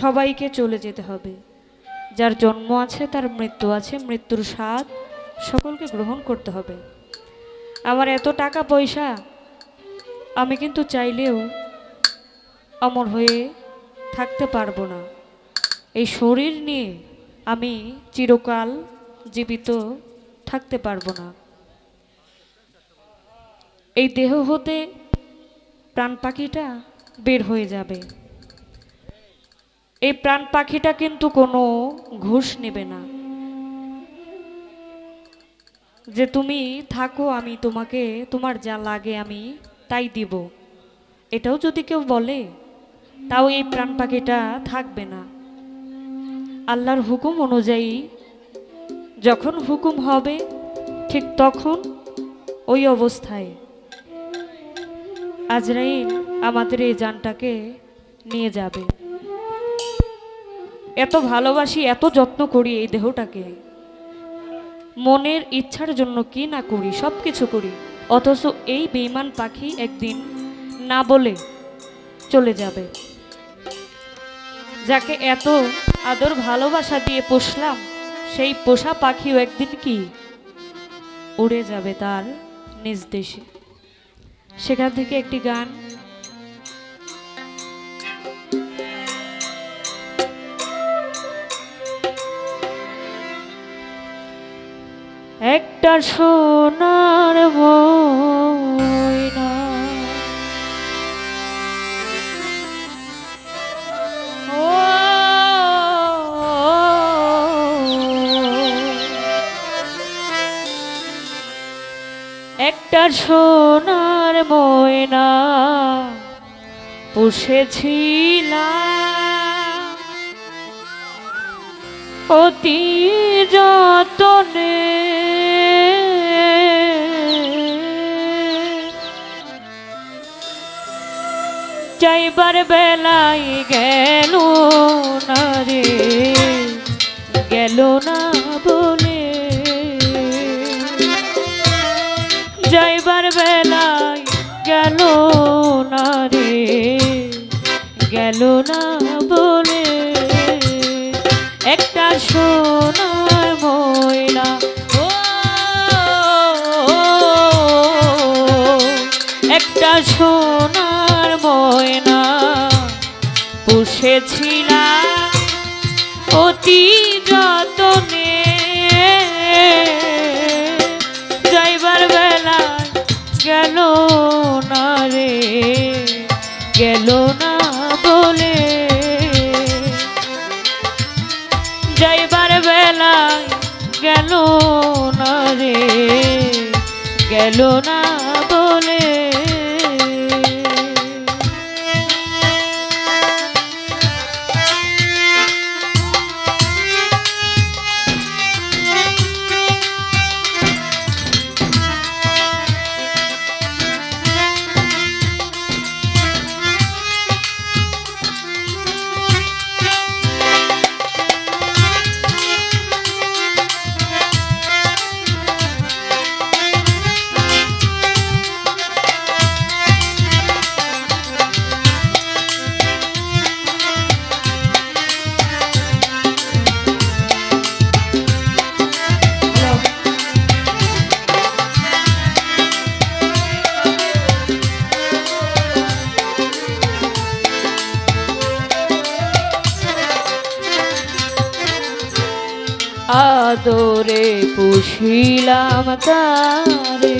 সবাইকে চলে যেতে হবে। যার জন্ম আছে, তার মৃত্যু আছে, মৃত্যুর স্বাদ সকলকে গ্রহণ করতে হবে। আমার এত টাকা পয়সা, আমি কিন্তু চাইলেও অমর হয়ে থাকতে পারব না। এই শরীর নিয়ে আমি চিরকাল জীবিত থাকতে পারব না। এই দেহ হতে প্রাণ পাখিটা বের হয়ে যাবে। এই প্রাণ পাখিটা কিন্তু কোনো ঘুষ নেবে না। যে তুমি থাকো, আমি তোমাকে, তোমার যা লাগে আমি তাই দিব। এটাও যদি কেউ বলে, তাও এই প্রাণ পাখিটা থাকবে না। আল্লাহর হুকুম অনুযায়ী যখন হুকুম হবে, ঠিক তখন ওই অবস্থায় আজরাইল আমাদের এই যানটাকে নিয়ে যাবে। এত ভালোবাসি, এত যত্ন করি এই দেহটাকে। মনের ইচ্ছার জন্য কি না করি সব কিছু করি। অথচ এই বেইমান পাখি একদিন না বলে চলে যাবে। যাকে এত আদর ভালোবাসা দিয়ে পুষলাম, সেই পোষা পাখিও একদিন কি উড়ে যাবে তার নিজ দেশে। সেখান থেকে একটি গান একটা সোনার ও একটা সোনার ময়না পুষেছিলাম। অতি যতনে। চাইবার বেলাই গেল না রে, গেল না বলে। যাইবার বেলাই গেল না রে, গেল না সোনার ময়না একটা সোনার ময়না পুষেছিলাম অতি যতনে। যাইবার বেলা গেল না রে, গেল না গেল না আদরে পুষিলাম তারে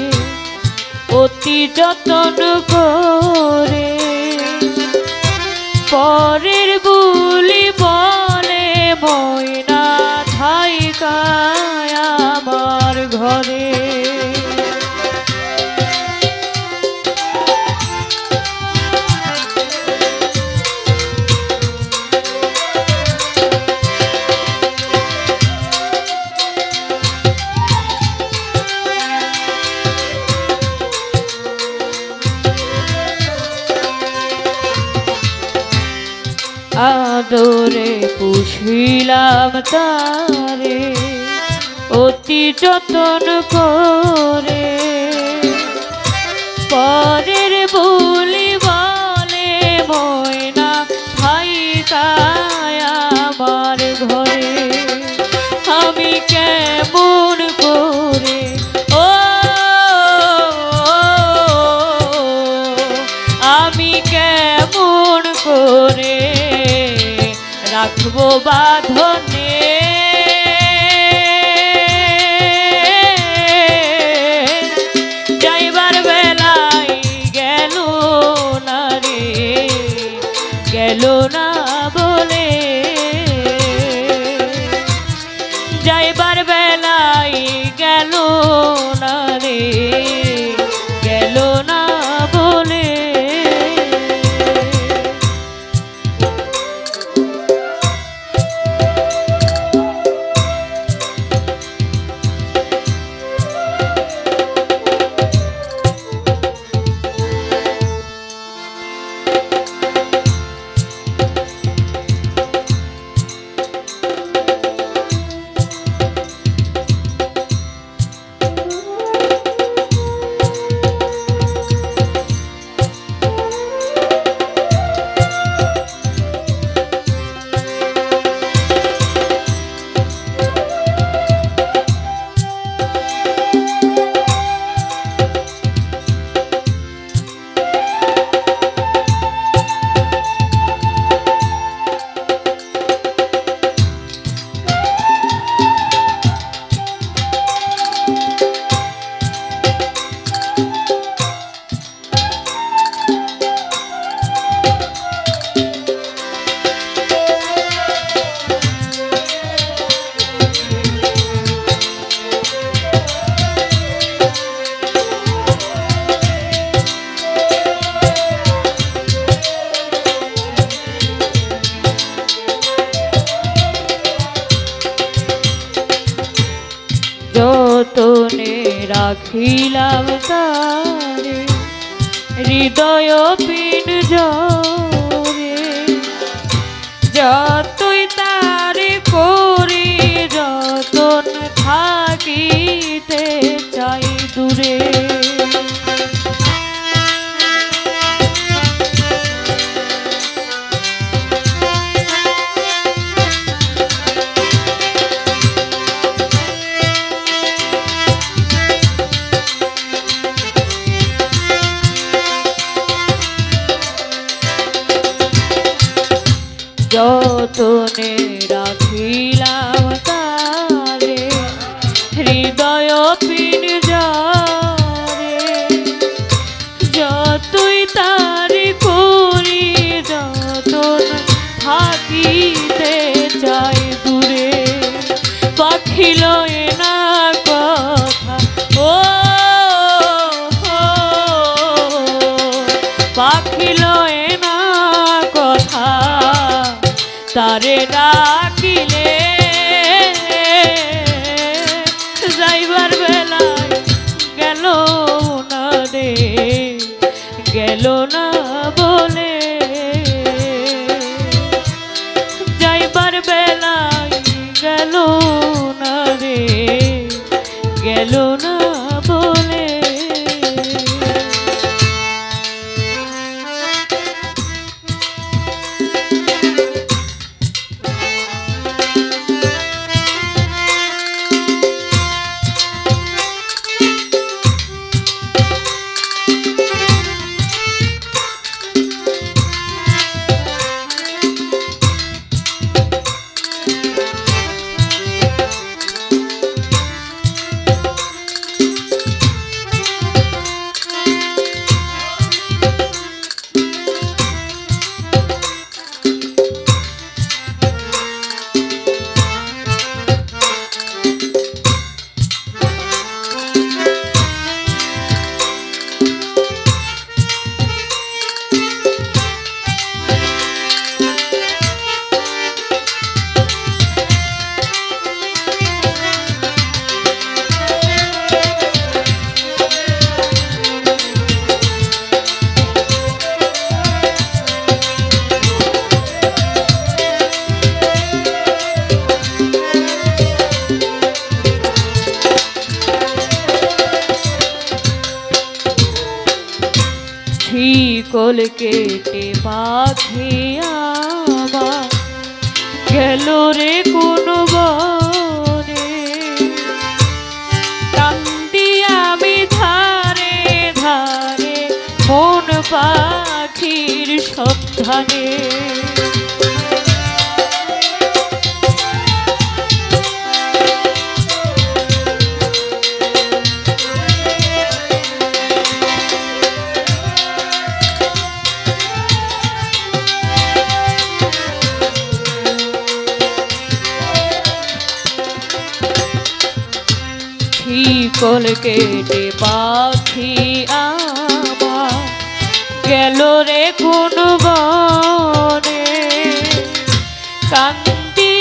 অতি যতন করে। পরের বুলি বলে ময়না থাইকা আমার ঘরে। তারে, অতি যতন করে। পরের বলি বলে ময়না ভাই আমার ঘরে। আমি কেমন করে, ও, আমি কেমন করে রাখব বাধা যত যতনে রাখি পারে না শিকল কেটে পাখি আবার। গেল রে কোনো বনে। কান্দি আমি ধারে ধারে মন পাখির সন্ধানে শিকল কেটে পাখি আমার গেল রে কোন বনে। কান্দি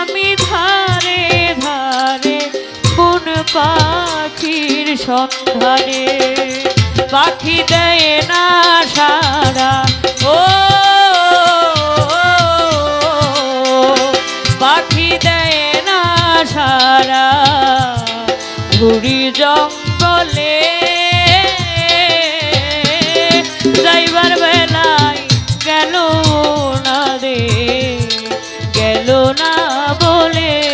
আমি ধারে ধারে কোন পাখির সন্ধানে। পাখি দেয় না সারা ঘুরি জঙ্গলে। যাইবার বেলায় গেল না রে গেল না বলে।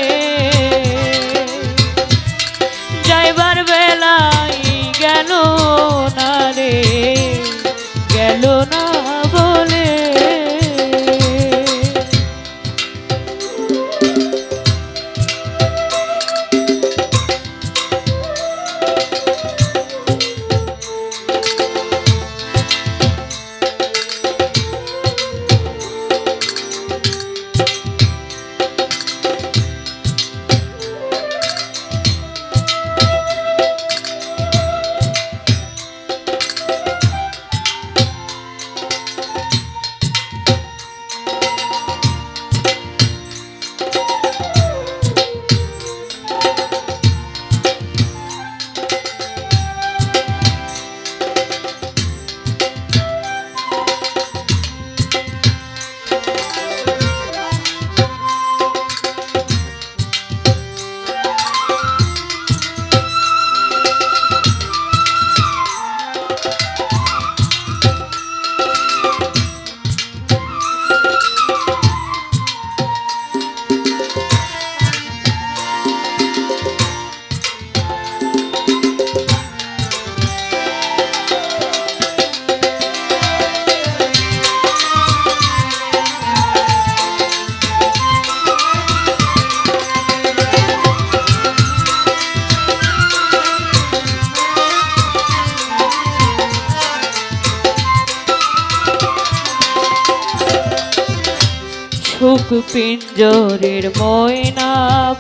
পিঞ্জরের ময়না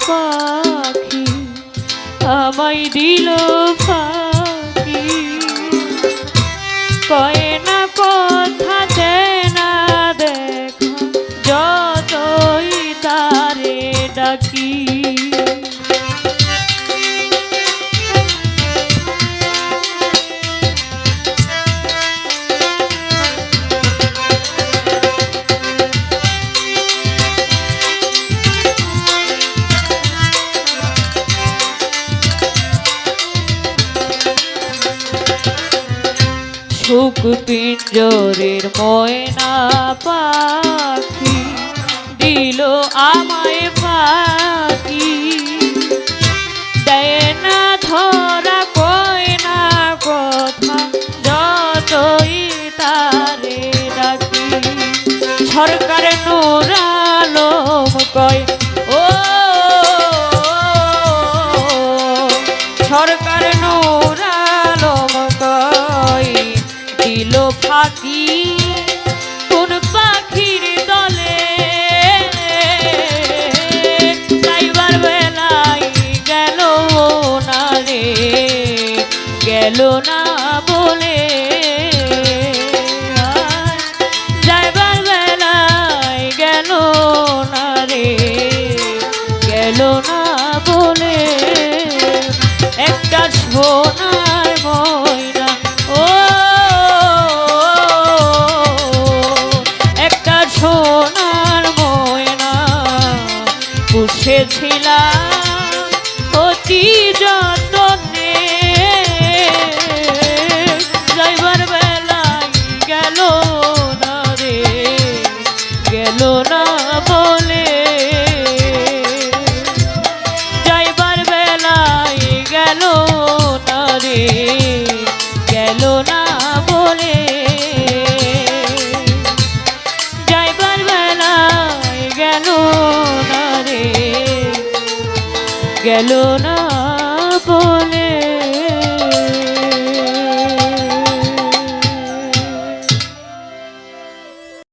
পাখি আমায় দিল ফাঁকি। সুখ পিঞ্জরের ময়না পাখি দিল আমায় ফাঁকি। দেয় না ধরা কয় না কথা, যতই তারে ডাকি। সরকার নুরালম কয় না না বলে। যাইবার বেলায় গেল না রে, গেল না বলে। যাইবার বেলায় গেল না রে, গেল না